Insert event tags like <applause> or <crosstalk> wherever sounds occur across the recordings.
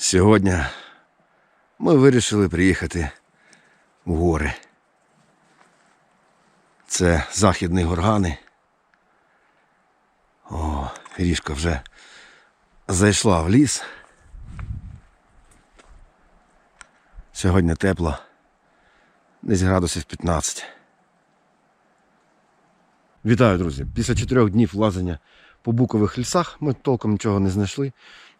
Сьогодні ми вирішили приїхати в гори. Це західні горгани. О, ріжка вже зайшла в ліс. Сьогодні тепло. Десь градусів 15. Вітаю, друзі! Після чотирьох днів лазання по букових лісах ми толком нічого не знайшли.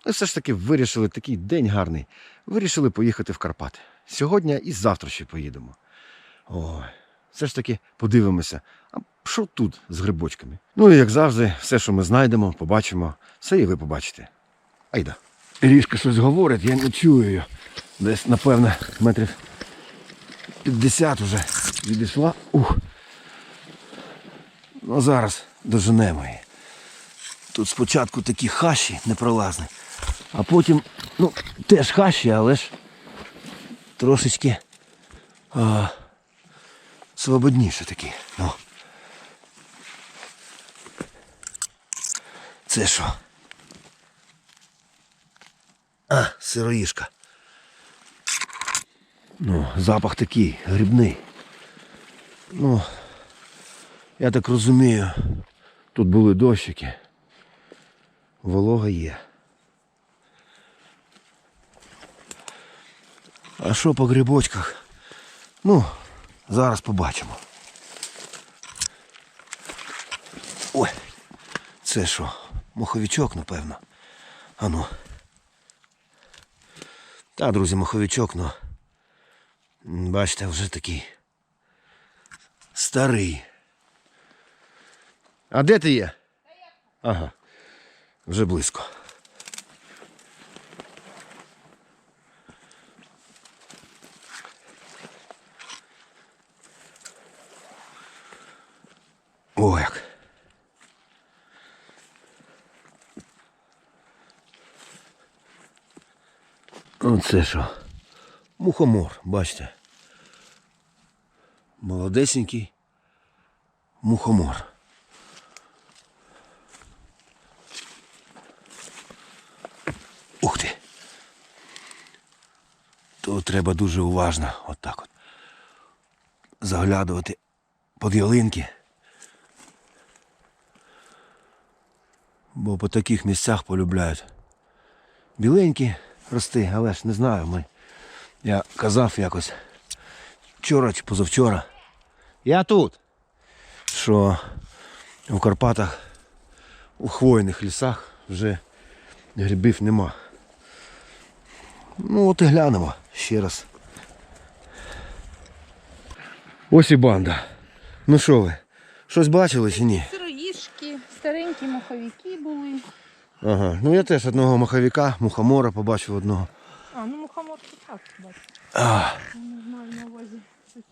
Але все ж таки вирішили такий день гарний. Вирішили поїхати в Карпати. Сьогодні і завтра ще поїдемо. Ой, все ж таки подивимося, а що тут з грибочками? Ну і як завжди, все, що ми знайдемо, побачимо, все і ви побачите. Айда. Ріжка щось говорить, я не чую її. Десь, напевно, метрів 50 уже відійшла. Ух. Ну зараз доженемо її. Тут спочатку такі хащі непролазні, а потім, ну, теж хащі, але ж трошечки а, свободніше такі. Ну. Це що? А, сироїшка. Ну, запах такий, грибний. Ну, я так розумію, тут були дощики. Волога є. А що по грибочках? Ну, зараз побачимо. Ой, це що? Моховичок, напевно. Ану. Та, друзі, моховичок, ну. Бачите, вже такий старий. А де ти є? Ага. Вже близько. О, як. Оце що? Мухомор, бачите. Молодесенький мухомор. Ух ти. Тут треба дуже уважно отак от. Заглядувати під ялинки. Бо по таких місцях полюбляють. Біленькі рости, але ж не знаю. Ми. Я казав якось вчора чи позавчора. Я тут. Що в Карпатах у хвойних лісах вже грибів нема. Ну от і глянемо ще раз. Ось і банда. Ну що ви? Щось бачили чи ні? Сироїшки, старенькі маховики були. Ага. Ну я теж одного маховика, мухомора побачив одного. А, ну мухомор тут так бачу. А, не знаю на увазі. щось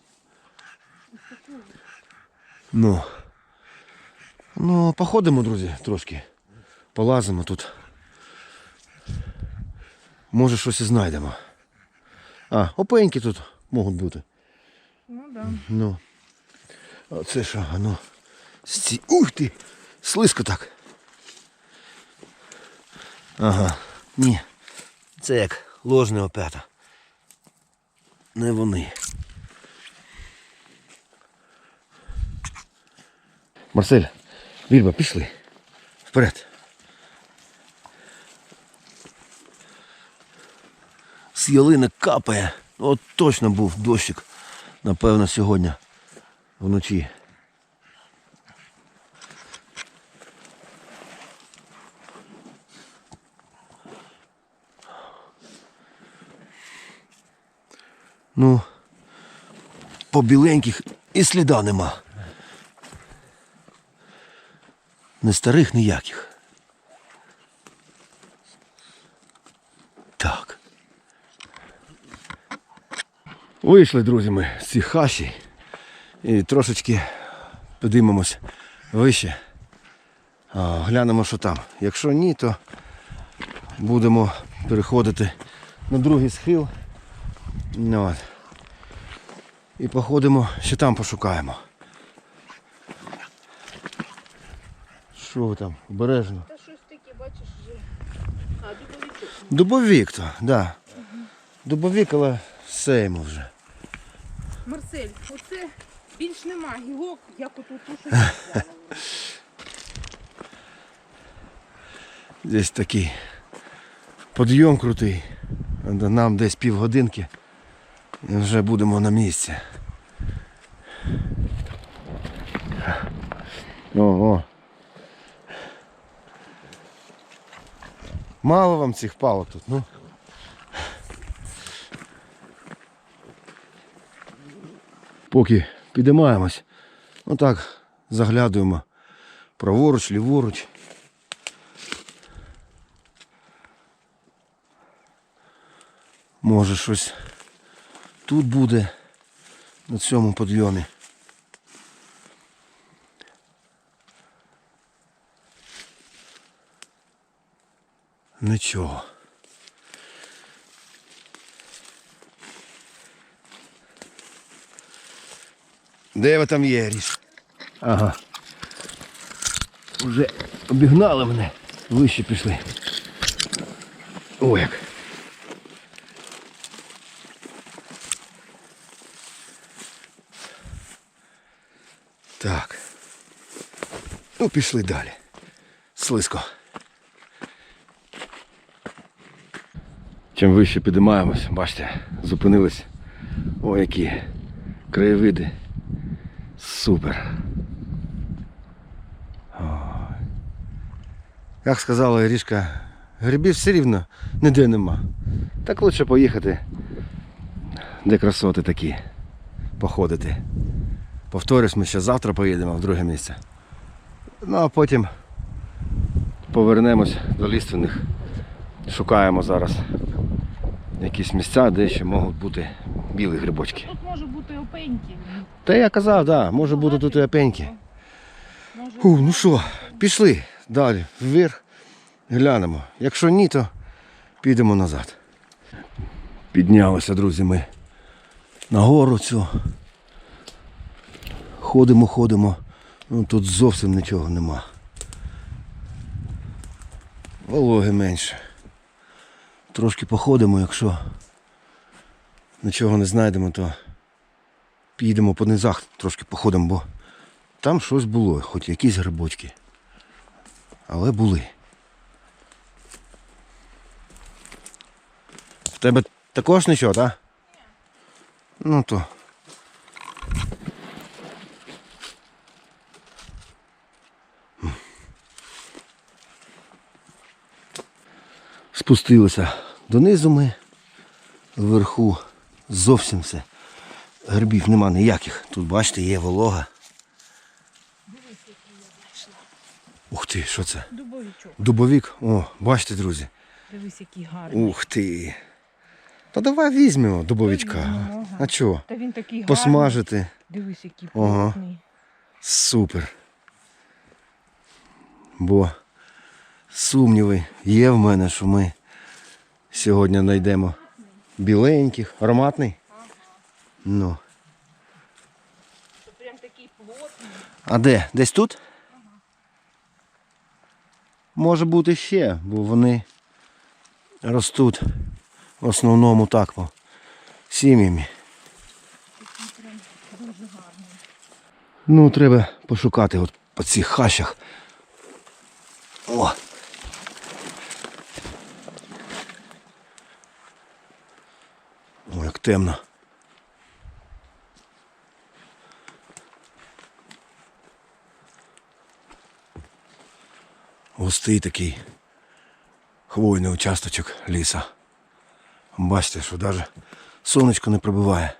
ось такого. ну. Ну, походимо, друзі, трошки. Полазимо тут. Може щось і знайдемо. А, опеньки тут можуть бути. Ну да. Ну. А це що, ну. Сці... Ух ти! Слизько так. Ага. Ні. Це як ложне опята. Не вони. Марсель, Вільба, пішли. Вперед. З ялини капає. От точно був дощик. Напевно, сьогодні вночі. Ну, по біленьких і сліда нема. Не старих ніяких. Так. Вийшли, друзі, ми з цих хащі і трошечки подивимось вище. Глянемо, що там. Якщо ні, то будемо переходити на другий схил. Ну, от. І походимо, ще там пошукаємо. Що ви там, обережно. Та щось таке, бачиш, вже. А, дубовичок. Дубовік то, да. Дубовік, але все йому вже. Марсель, оце більш нема гілок, як отут у що я взяла. Десь такий підйом крутий. Нам десь півгодинки вже будемо на місці. Ого. Мало вам цих палок тут, ну. Поки підіймаємось, отак заглядуємо праворуч, ліворуч. Може щось тут буде на цьому підйомі. Нічого. Де ви там є, Ріш? Ага. Уже обігнали мене. Вище пішли. О, як. Так. Ну, пішли далі. Слизько. Чим вище підіймаємось, бачите, зупинились. О, які краєвиди. Супер. Ой. Як сказала Ірішка, грибів все рівно ніде нема. Так лучше поїхати, де красоти такі, походити. Повторюсь, ми ще завтра поїдемо в друге місце. Ну а потім повернемось до ліственних. Шукаємо зараз якісь місця, де ще можуть бути білі грибочки. Тут може бути опеньки. Та я казав, да, може бути тут і опеньки. Фу, ну що, пішли далі, вверх, глянемо. Якщо ні, то підемо назад. Піднялися, друзі, ми на гору цю. Ходимо, ходимо. Ну тут зовсім нічого нема. Вологи менше. Трошки походимо, якщо нічого не знайдемо, то підемо по низах, трошки походимо, бо там щось було, хоч якісь грибочки. Але були. В тебе також нічого, так? Ну то. Спустилися донизу ми. Вверху зовсім все. Грибів нема ніяких. Тут, бачите, є волога. Ух ти, що це? дубовичок. Дубовік. О, бачите, друзі. Дивись, який гарний. Ух ти. Та давай візьмемо дубовичка. Візьмемо. А чого? Та він такий гарний. Посмажити. Дивись, який Ага. Супер. Бо сумніви є в мене, що ми сьогодні знайдемо біленьких. Ароматний? Ну. Прям такий плотний. А де? Десь тут? Може бути ще, бо вони ростуть в основному так по сім'ями. Ну, треба пошукати от по цих хащах. О! О, як темно. Густий такий хвойний участочок ліса. Бачите, що навіть сонечко не пробиває.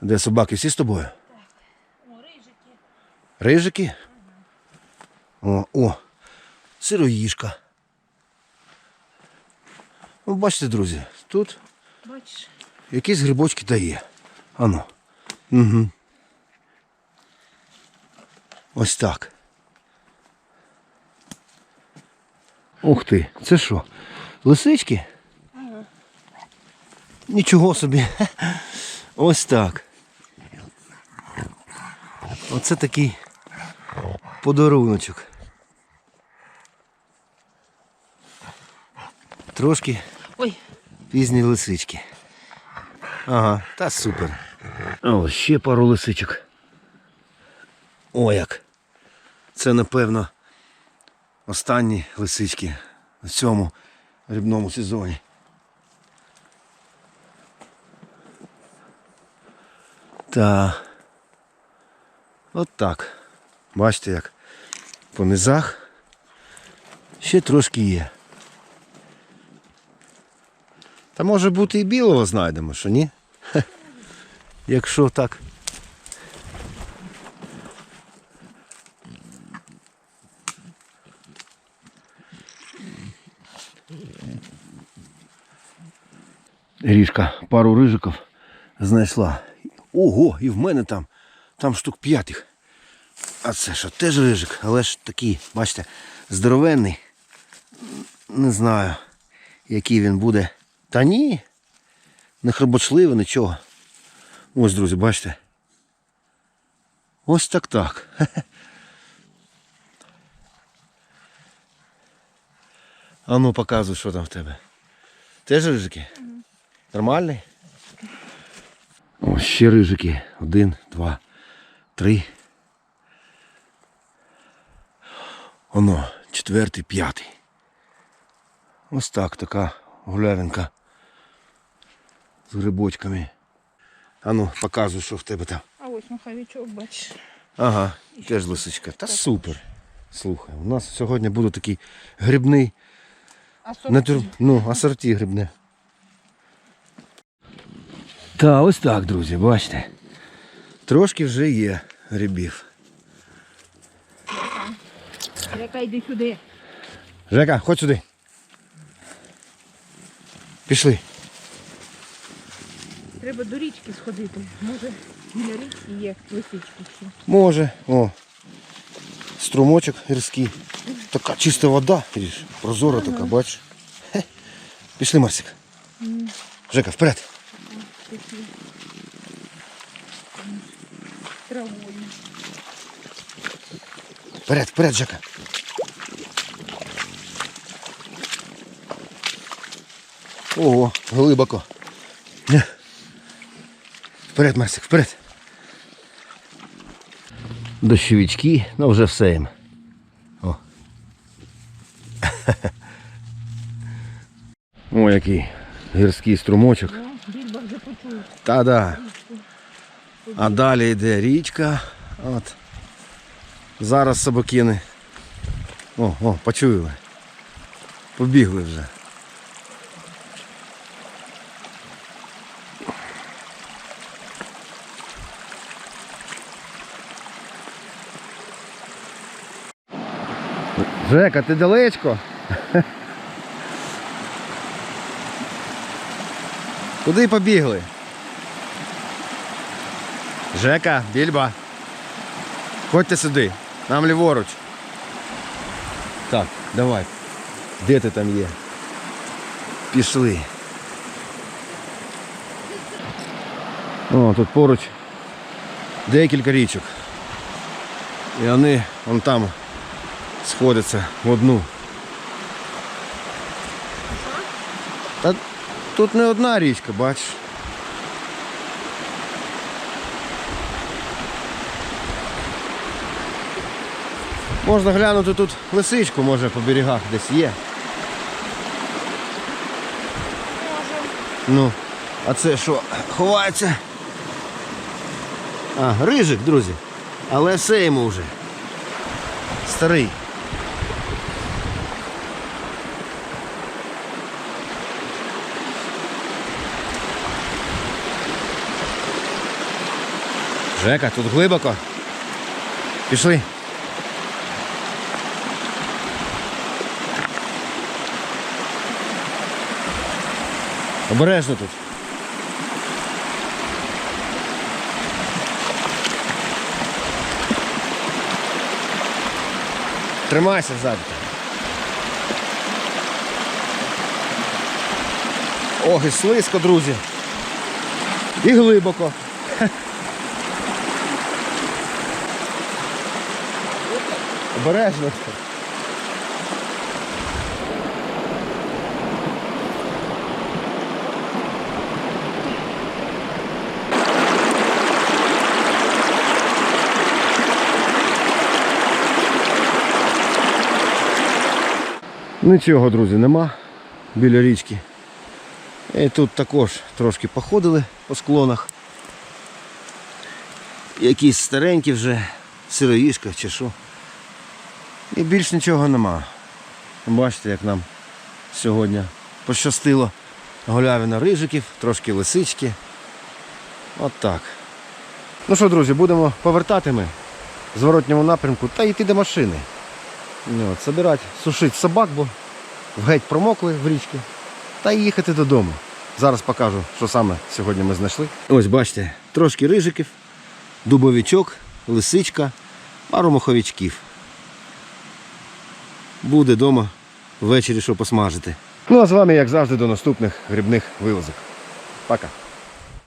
Де собаки всі з тобою? О, рижики. Рижики? О, о, сироїжка. Ну, бачите, друзі, тут Бачиш. якісь грибочки дає. Ано. Угу. Ось так. Ух ти, це що? Лисички? Ага. Нічого собі. <laughs> Ось так. Оце такий подаруночок. Трошки Ой, пізні лисички. Ага, та супер. О, ще пару лисичок. О, як. Це, напевно, останні лисички в цьому рибному сезоні. Та. От так. Бачите, як по низах ще трошки є. Та може бути і білого знайдемо, що ні? Якщо так. Ріжка пару рижиків знайшла. Ого, і в мене там, там штук п'ятих. А це що, теж рижик, але ж такий, бачите, здоровенний. Не знаю, який він буде. Та ні. Не хробочливий, нічого. Ось, друзі, бачите. Ось так так. <laughs> А ну показуй, що там в тебе. Теж рижики? Нормальний? О, ще рижики. Один, два, три. Оно, четвертий, п'ятий. Ось так така гулявинка з грибочками. А ну, показуй, що в тебе там. а ось маховичок, бачиш. Ага, теж лисичка. Та супер. Слухай, у нас сьогодні буде такий грибний, А натур... ну, асорті грибне. Та ось так, друзі, бачите. Трошки вже є грибів. Яка йди сюди. Жека, ходь сюди. Пішли. Треба до річки сходити. Може, біля річки є лисички ще. Може. О. Струмочок гірський. Така чиста вода, Ріж, прозора така, бачиш. Хе. Пішли, Марсик. Жека, вперед. Травою. Вперед, вперед, Жека. Ого, глибоко. Ня. Вперед, Марсик, вперед. Дощовички, ну вже все їм. О. О, який гірський струмочок. Та-да. А далі йде річка. От. Зараз собакини. О, о, почули. Побігли вже. Жека, ти далечко? Куди побігли? Жека, більба. Ходьте сюди, нам ліворуч. Так, давай. Де ти там є? Пішли. О, тут поруч декілька річок. І вони вон там сходяться в одну. Та тут не одна річка, бачиш. Можна глянути тут лисичку, може по берегах десь є. Ну, а це що, ховається? А, рижик, друзі. Але все йому вже. Старий. Жека, тут глибоко. Пішли. Обережно тут. Тримайся ззаду. Ох, і слизько, друзі. І глибоко. обережно. Ну, Нічого, друзі, нема біля річки. І тут також трошки походили по склонах. Якісь старенькі вже сироїшка чи що. І більш нічого нема. Бачите, як нам сьогодні пощастило. Голявина рижиків, трошки лисички. От так. Ну що, друзі, будемо повертати ми в зворотньому напрямку та йти до машини. Ну, от, Собирати, сушити собак, бо геть промокли в річці. Та й їхати додому. Зараз покажу, що саме сьогодні ми знайшли. Ось бачите, трошки рижиків, дубовичок, лисичка, пару моховичків. Буде вдома ввечері, що посмажити. Ну а з вами, як завжди, до наступних грибних вилазок. Пока.